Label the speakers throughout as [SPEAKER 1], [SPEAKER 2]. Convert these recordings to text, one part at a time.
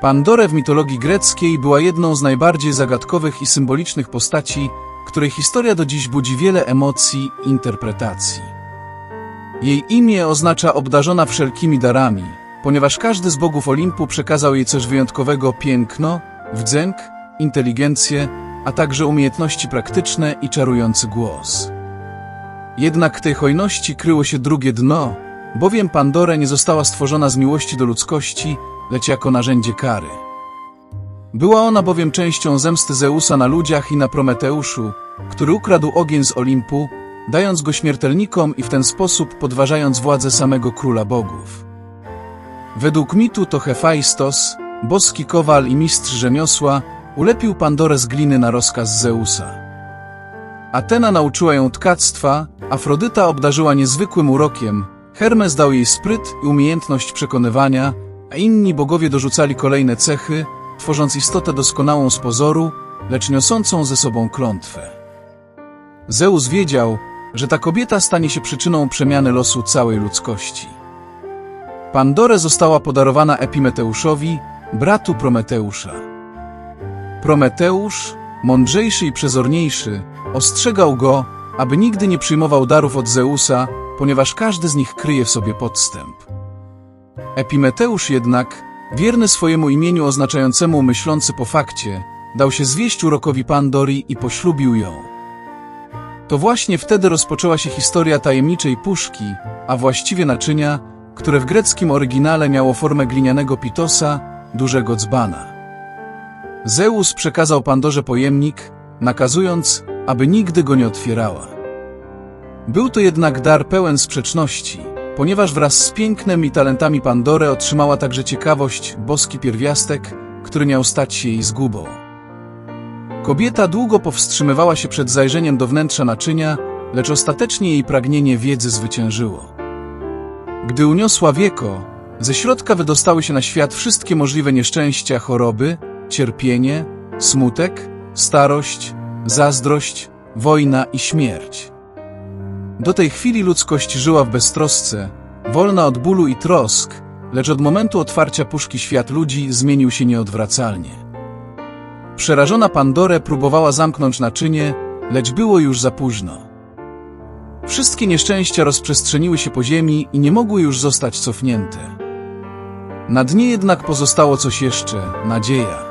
[SPEAKER 1] Pandora w mitologii greckiej była jedną z najbardziej zagadkowych i symbolicznych postaci, której historia do dziś budzi wiele emocji i interpretacji. Jej imię oznacza obdarzona wszelkimi darami, ponieważ każdy z bogów Olimpu przekazał jej coś wyjątkowego piękno, wdzęk, inteligencję, a także umiejętności praktyczne i czarujący głos. Jednak tej hojności kryło się drugie dno, bowiem Pandora nie została stworzona z miłości do ludzkości, lecz jako narzędzie kary. Była ona bowiem częścią zemsty Zeusa na ludziach i na Prometeuszu, który ukradł ogień z Olimpu, dając go śmiertelnikom i w ten sposób podważając władzę samego króla bogów. Według mitu to Hefajstos, boski kowal i mistrz rzemiosła, ulepił Pandorę z gliny na rozkaz Zeusa. Atena nauczyła ją tkactwa, Afrodyta obdarzyła niezwykłym urokiem, Hermes dał jej spryt i umiejętność przekonywania, a inni bogowie dorzucali kolejne cechy, tworząc istotę doskonałą z pozoru, lecz niosącą ze sobą klątwę. Zeus wiedział, że ta kobieta stanie się przyczyną przemiany losu całej ludzkości. Pandorę została podarowana Epimeteuszowi, bratu Prometeusza. Prometeusz, mądrzejszy i przezorniejszy, ostrzegał go, aby nigdy nie przyjmował darów od Zeusa, ponieważ każdy z nich kryje w sobie podstęp. Epimeteusz jednak, wierny swojemu imieniu oznaczającemu myślący po fakcie, dał się zwieść urokowi Pandorii i poślubił ją. To właśnie wtedy rozpoczęła się historia tajemniczej puszki, a właściwie naczynia, które w greckim oryginale miało formę glinianego pitosa, dużego dzbana. Zeus przekazał Pandorze pojemnik, nakazując, aby nigdy go nie otwierała. Był to jednak dar pełen sprzeczności, ponieważ wraz z pięknem i talentami Pandory otrzymała także ciekawość, boski pierwiastek, który miał stać się jej zgubą. Kobieta długo powstrzymywała się przed zajrzeniem do wnętrza naczynia, lecz ostatecznie jej pragnienie wiedzy zwyciężyło. Gdy uniosła wieko, ze środka wydostały się na świat wszystkie możliwe nieszczęścia, choroby, cierpienie, smutek, starość, zazdrość, wojna i śmierć. Do tej chwili ludzkość żyła w beztrosce, wolna od bólu i trosk, lecz od momentu otwarcia puszki świat ludzi zmienił się nieodwracalnie. Przerażona Pandorę próbowała zamknąć naczynie, lecz było już za późno. Wszystkie nieszczęścia rozprzestrzeniły się po ziemi i nie mogły już zostać cofnięte. Na dnie jednak pozostało coś jeszcze nadzieja.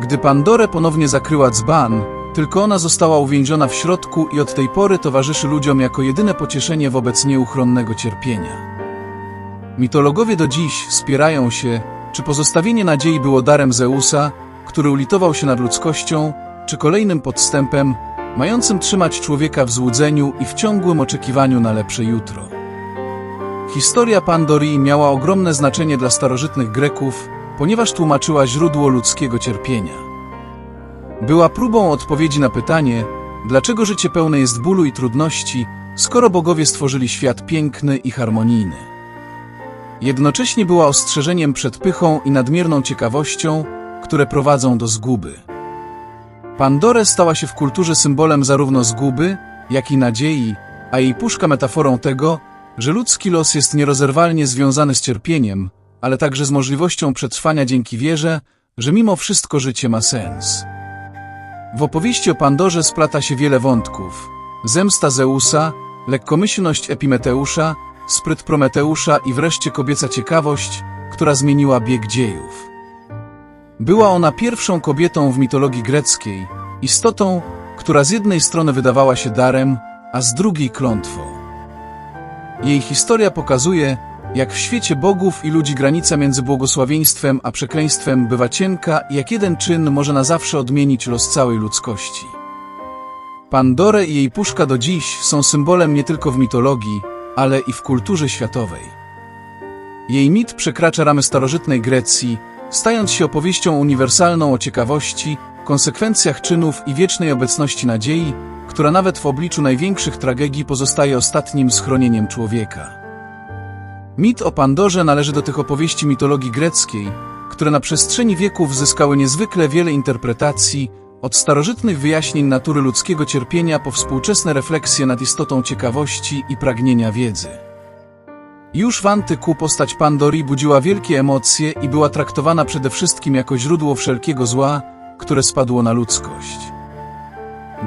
[SPEAKER 1] Gdy Pandorę ponownie zakryła dzban, tylko ona została uwięziona w środku i od tej pory towarzyszy ludziom jako jedyne pocieszenie wobec nieuchronnego cierpienia. Mitologowie do dziś spierają się, czy pozostawienie nadziei było darem Zeusa, który ulitował się nad ludzkością, czy kolejnym podstępem, mającym trzymać człowieka w złudzeniu i w ciągłym oczekiwaniu na lepsze jutro. Historia Pandorii miała ogromne znaczenie dla starożytnych Greków, ponieważ tłumaczyła źródło ludzkiego cierpienia. Była próbą odpowiedzi na pytanie, dlaczego życie pełne jest bólu i trudności, skoro bogowie stworzyli świat piękny i harmonijny. Jednocześnie była ostrzeżeniem przed pychą i nadmierną ciekawością, które prowadzą do zguby. Pandora stała się w kulturze symbolem zarówno zguby, jak i nadziei, a jej puszka metaforą tego, że ludzki los jest nierozerwalnie związany z cierpieniem, ale także z możliwością przetrwania dzięki wierze, że mimo wszystko życie ma sens. W opowieści o Pandorze splata się wiele wątków. Zemsta Zeusa, lekkomyślność Epimeteusza, spryt Prometeusza i wreszcie kobieca ciekawość, która zmieniła bieg dziejów. Była ona pierwszą kobietą w mitologii greckiej, istotą, która z jednej strony wydawała się darem, a z drugiej klątwą. Jej historia pokazuje, jak w świecie bogów i ludzi granica między błogosławieństwem a przekleństwem bywa cienka jak jeden czyn może na zawsze odmienić los całej ludzkości. Pandorę i jej puszka do dziś są symbolem nie tylko w mitologii, ale i w kulturze światowej. Jej mit przekracza ramy starożytnej Grecji, stając się opowieścią uniwersalną o ciekawości, konsekwencjach czynów i wiecznej obecności nadziei, która nawet w obliczu największych tragedii pozostaje ostatnim schronieniem człowieka. Mit o Pandorze należy do tych opowieści mitologii greckiej, które na przestrzeni wieków zyskały niezwykle wiele interpretacji, od starożytnych wyjaśnień natury ludzkiego cierpienia po współczesne refleksje nad istotą ciekawości i pragnienia wiedzy. Już w antyku postać Pandory budziła wielkie emocje i była traktowana przede wszystkim jako źródło wszelkiego zła, które spadło na ludzkość.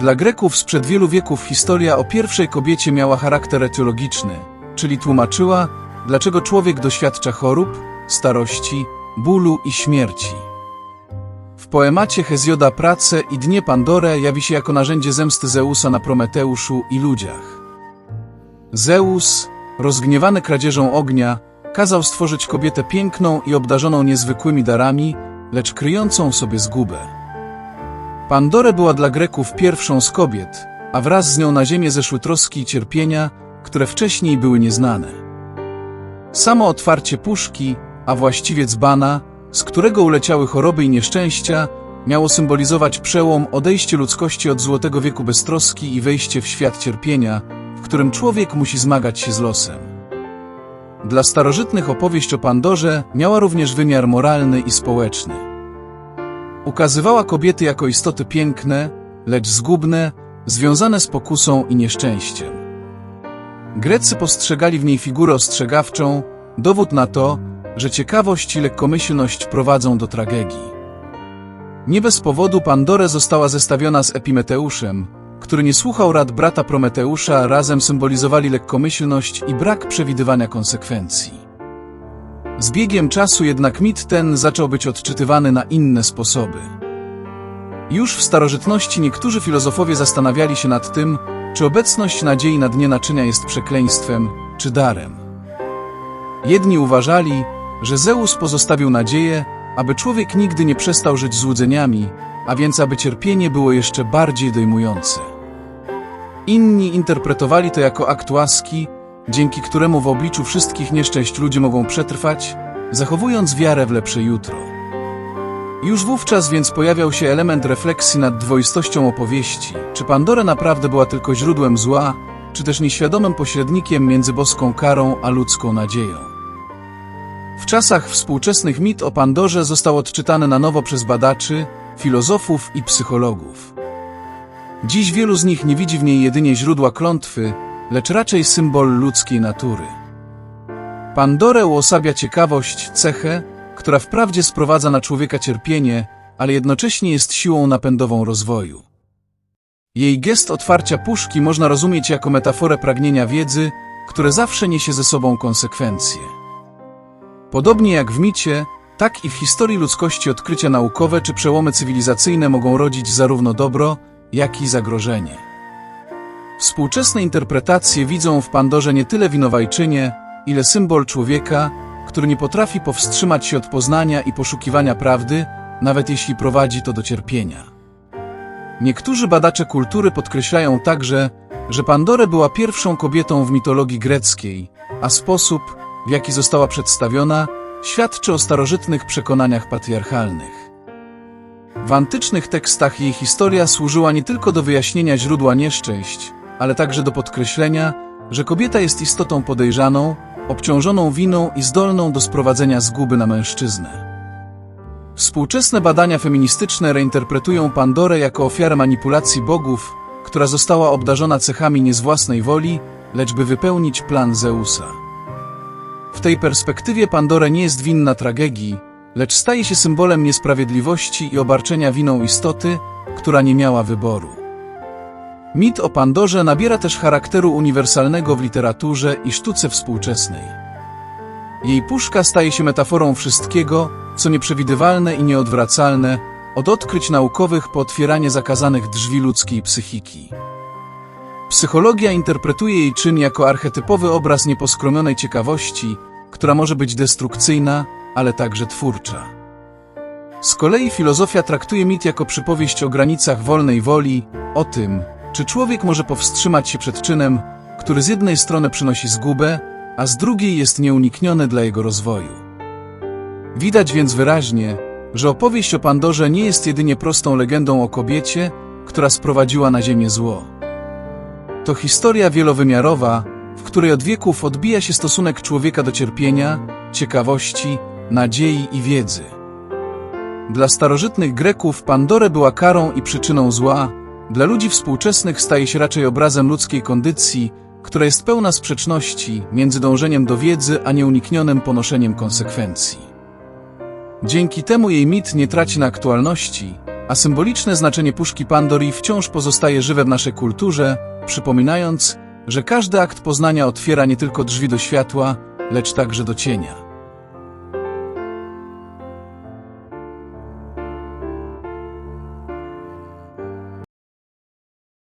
[SPEAKER 1] Dla Greków sprzed wielu wieków historia o pierwszej kobiecie miała charakter etiologiczny, czyli tłumaczyła, dlaczego człowiek doświadcza chorób, starości, bólu i śmierci. W poemacie Hezjoda Prace i Dnie Pandorę jawi się jako narzędzie zemsty Zeusa na Prometeuszu i ludziach. Zeus, rozgniewany kradzieżą ognia, kazał stworzyć kobietę piękną i obdarzoną niezwykłymi darami, lecz kryjącą sobie zgubę. Pandora była dla Greków pierwszą z kobiet, a wraz z nią na ziemię zeszły troski i cierpienia, które wcześniej były nieznane. Samo otwarcie puszki, a właściwie dzbana, z którego uleciały choroby i nieszczęścia, miało symbolizować przełom odejście ludzkości od złotego wieku beztroski i wejście w świat cierpienia, w którym człowiek musi zmagać się z losem. Dla starożytnych opowieść o Pandorze miała również wymiar moralny i społeczny. Ukazywała kobiety jako istoty piękne, lecz zgubne, związane z pokusą i nieszczęściem. Grecy postrzegali w niej figurę ostrzegawczą, dowód na to, że ciekawość i lekkomyślność prowadzą do tragedii. Nie bez powodu Pandorę została zestawiona z Epimeteuszem, który nie słuchał rad brata Prometeusza, razem symbolizowali lekkomyślność i brak przewidywania konsekwencji. Z biegiem czasu jednak mit ten zaczął być odczytywany na inne sposoby. Już w starożytności niektórzy filozofowie zastanawiali się nad tym, czy obecność nadziei na dnie naczynia jest przekleństwem, czy darem. Jedni uważali, że Zeus pozostawił nadzieję, aby człowiek nigdy nie przestał żyć złudzeniami, a więc aby cierpienie było jeszcze bardziej dojmujące. Inni interpretowali to jako akt łaski, dzięki któremu w obliczu wszystkich nieszczęść ludzie mogą przetrwać, zachowując wiarę w lepsze jutro. Już wówczas więc pojawiał się element refleksji nad dwoistością opowieści, czy Pandora naprawdę była tylko źródłem zła, czy też nieświadomym pośrednikiem między boską karą a ludzką nadzieją. W czasach współczesnych mit o Pandorze został odczytany na nowo przez badaczy, filozofów i psychologów. Dziś wielu z nich nie widzi w niej jedynie źródła klątwy, lecz raczej symbol ludzkiej natury. Pandorę uosabia ciekawość, cechę, która wprawdzie sprowadza na człowieka cierpienie, ale jednocześnie jest siłą napędową rozwoju. Jej gest otwarcia puszki można rozumieć jako metaforę pragnienia wiedzy, które zawsze niesie ze sobą konsekwencje. Podobnie jak w micie, tak i w historii ludzkości odkrycia naukowe czy przełomy cywilizacyjne mogą rodzić zarówno dobro, jak i zagrożenie. Współczesne interpretacje widzą w Pandorze nie tyle winowajczynię, ile symbol człowieka, który nie potrafi powstrzymać się od poznania i poszukiwania prawdy, nawet jeśli prowadzi to do cierpienia. Niektórzy badacze kultury podkreślają także, że Pandora była pierwszą kobietą w mitologii greckiej, a sposób, w jaki została przedstawiona, świadczy o starożytnych przekonaniach patriarchalnych. W antycznych tekstach jej historia służyła nie tylko do wyjaśnienia źródła nieszczęść, ale także do podkreślenia, że kobieta jest istotą podejrzaną, obciążoną winą i zdolną do sprowadzenia zguby na mężczyznę. Współczesne badania feministyczne reinterpretują Pandorę jako ofiarę manipulacji bogów, która została obdarzona cechami nie z własnej woli, lecz by wypełnić plan Zeusa. W tej perspektywie Pandora nie jest winna tragedii, lecz staje się symbolem niesprawiedliwości i obarczenia winą istoty, która nie miała wyboru. Mit o Pandorze nabiera też charakteru uniwersalnego w literaturze i sztuce współczesnej. Jej puszka staje się metaforą wszystkiego, co nieprzewidywalne i nieodwracalne, od odkryć naukowych po otwieranie zakazanych drzwi ludzkiej psychiki. Psychologia interpretuje jej czyn jako archetypowy obraz nieposkromionej ciekawości, która może być destrukcyjna, ale także twórcza. Z kolei filozofia traktuje mit jako przypowieść o granicach wolnej woli, o tym, czy człowiek może powstrzymać się przed czynem, który z jednej strony przynosi zgubę, a z drugiej jest nieunikniony dla jego rozwoju. Widać więc wyraźnie, że opowieść o Pandorze nie jest jedynie prostą legendą o kobiecie, która sprowadziła na ziemię zło. To historia wielowymiarowa, w której od wieków odbija się stosunek człowieka do cierpienia, ciekawości, nadziei i wiedzy. Dla starożytnych Greków Pandora była karą i przyczyną zła, dla ludzi współczesnych staje się raczej obrazem ludzkiej kondycji, która jest pełna sprzeczności między dążeniem do wiedzy a nieuniknionym ponoszeniem konsekwencji. Dzięki temu jej mit nie traci na aktualności, a symboliczne znaczenie puszki Pandori wciąż pozostaje żywe w naszej kulturze, przypominając, że każdy akt poznania otwiera nie tylko drzwi do światła, lecz także do cienia.